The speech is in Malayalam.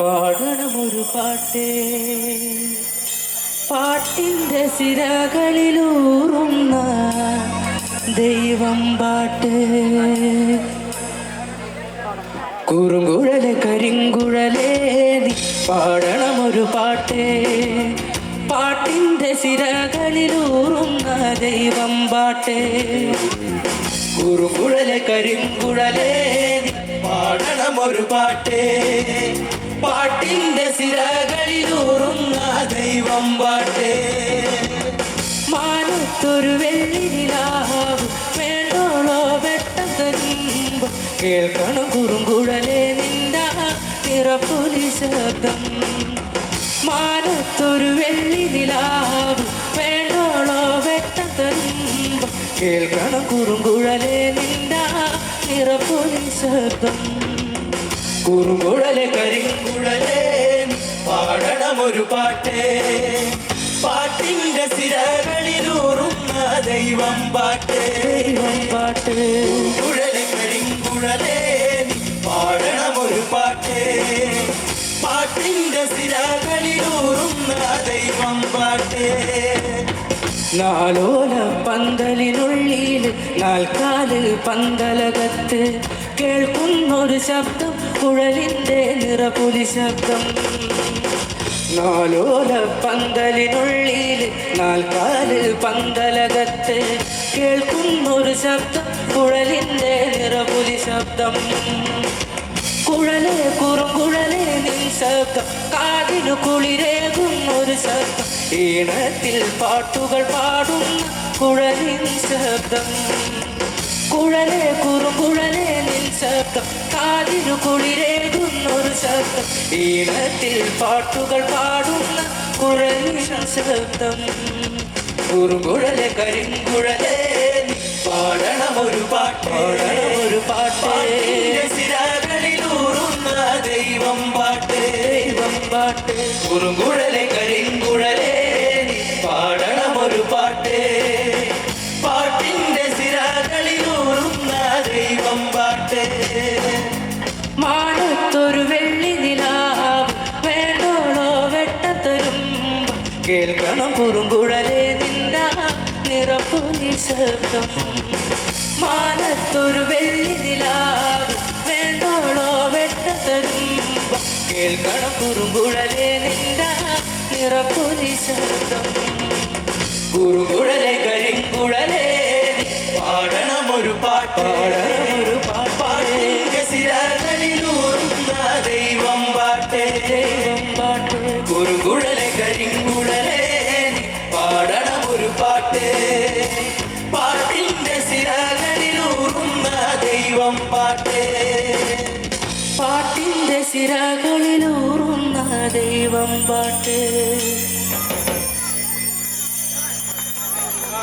പാടണമൊരു പാട്ടേ. പാട്ടിന്റെ സിരകളിലൂറുന്ന ദൈവം പാട്ട് കുറുങ്കുഴലെ കരിങ്കുഴലേ പാടണമൊരു പാട്ടേ. പാട്ടിന്റെ സിരകളിലൂറുന്ന ദൈവം പാട്ടേ കുറുങ്കുഴലെ കരിങ്കുഴലേ പാടണമൊരു പാട്ടേ. പാട്ടിന്റെ സിരകളിലൂറുന്ന ദൈവം പാട്ടേ. മാനത്തൊരു വെള്ളിനിലാവ് വേണ്ടോളോ കേൾക്കണം കുറുങ്കുഴലേ നിന്റെ നിറപ്പൊലി ശബ്ദം. മാനത്തൊരു വെള്ളിനിലാവ് വേണ്ടോളോ വെട്ടം തരുമ്പോ കേൾക്കണം കുറുങ്കുഴലേ നിന്റെ നിറപ്പൊലി ശബ്ദം. കുറുങ്കുഴലെ കരിങ്കുഴലേ പാടണമൊരു പാട്ടേ പാട്ടിന്റെ സിരകളിലൂറുന്ന ദൈവം പാട്ടേ ദൈവം പാട്ട് കുഴലെ കരിങ്കുഴലേ പാടണമൊരു പാട്ടേ പാട്ടിന്റെ സിരകളിലൂറുന്ന ദൈവം പാട്ടേ നാലോല പന്തലിനുള്ളിൽ നാൽക്കാൽ പന്തലകത്ത് കേൾക്കുന്നൊരു ശബ്ദം കുഴലിന്റെ നിറപുലി ശബ്ദം. നാലോല പന്തലിനുള്ളിൽ നാൽക്കാൽ പന്തലകത്ത് കേൾക്കുന്നൊരു ശബ്ദം കുഴലിന്റെ നിറപുലി ശബ്ദം. കുഴലേ കുറുങ്കുഴലേ നിൻ ശബ്ദം കാതിനു കുളിരേകുന്നൊരു ശബ്ദം. ഈണത്തിൽ പാട്ടുകൾ പാടുന്ന കുഴലിൻ ശബ്ദം. കുഴലേ കുറുകുഴ ശബ്ദം. കാലിനു കുളിരേകുന്നൊരു ശബ്ദം. ഈണത്തിൽ പാട്ടുകൾ പാടുന്ന കുഴലിൻ ശബ്ദം. കുറുകുഴലെ കരിങ്കുഴലെ പാടണം ഒരു പാട്ട്. പാടണമൊരു പാട്ട്. സിരകളിലൂറുന്ന ദൈവം പാട്ട്. ദൈവം പാട്ട്. കുറുകുഴലെ കരിങ്കുഴലേ കേൾക്കണം കുറുങ്കുഴലേ നിന്ന നിറപ്പൊലി ശബ്ദം മാനത്തൊരു വെള്ളി നിലാവ് വേണ്ടോളോ വെട്ടതരും കേൾക്കണം കുറുങ്കുഴലേ നിന്ന നിറപ്പൊലി ശബ്ദം കുറുകുഴലെ കരിങ്കുഴലേ പാടണം ഒരു പാടണമൊരു പാട്ട് പാട്ടിന്റെ സിരകളിലൂറുന്ന ദൈവം പാട്ടേ. പാട്ടിന്റെ സിരകളിലൂറുന്ന ദൈവം പാട്ട്.